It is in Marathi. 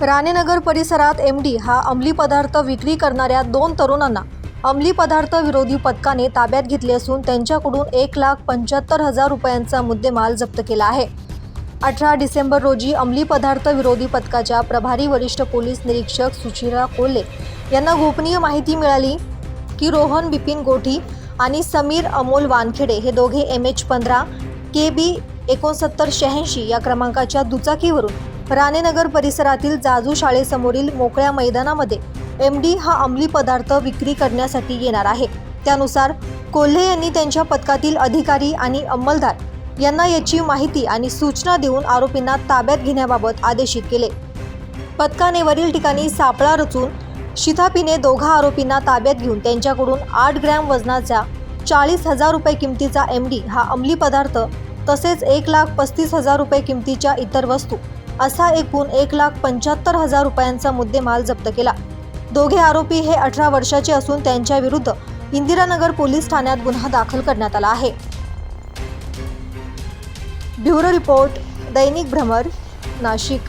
राणेनगर परिसरात एम डी हा अंमली पदार्थ विक्री करणाऱ्या दोन तरुणांना अंमली पदार्थ विरोधी पथकाने ताब्यात घेतले असून त्यांच्याकडून एक लाख पंच्याहत्तर हजार रुपयांचा मुद्देमाल जप्त केला आहे. अठरा डिसेंबर रोजी अंमली पदार्थ विरोधी पथकाच्या प्रभारी वरिष्ठ पोलीस निरीक्षक सुचिरा कोल्हे यांना गोपनीय माहिती मिळाली की रोहन बिपिन गोठी आणि समीर अमोल वानखेडे हे दोघे एम एच पंधरा के बी एकोणसत्तर शहाऐंशी या क्रमांकाच्या दुचाकीवरून राणेनगर परिसरातील जाजू शाळेसमोरील मोकळ्या मैदानामध्ये एम डी हा अंमली पदार्थ विक्री करण्यासाठी येणार आहे. त्यानुसार कोल्हे यांनी त्यांच्या पथकातील अधिकारी आणि अंमलदार यांना याची माहिती आणि सूचना देऊन आरोपींना ताब्यात घेण्याबाबत आदेशित केले. पथकाने वरील ठिकाणी सापळा रचून शिथापीने दोघा आरोपींना ताब्यात घेऊन त्यांच्याकडून आठ ग्रॅम वजनाचा चाळीस हजार रुपये किमतीचा एम डी हा अंमली पदार्थ तसेच एक लाख पस्तीस हजार रुपये किमतीच्या इतर वस्तू असा एकूण एक लाख पंच्याहत्तर हजार रुपयांचा मुद्देमाल जप्त केला. दोघे आरोपी हे अठरा वर्षाचे असून त्यांच्या विरुद्ध इंदिरानगर पोलीस ठाण्यात गुन्हा दाखल करण्यात आला आहे. ब्युरो रिपोर्ट दैनिक भ्रमर नाशिक.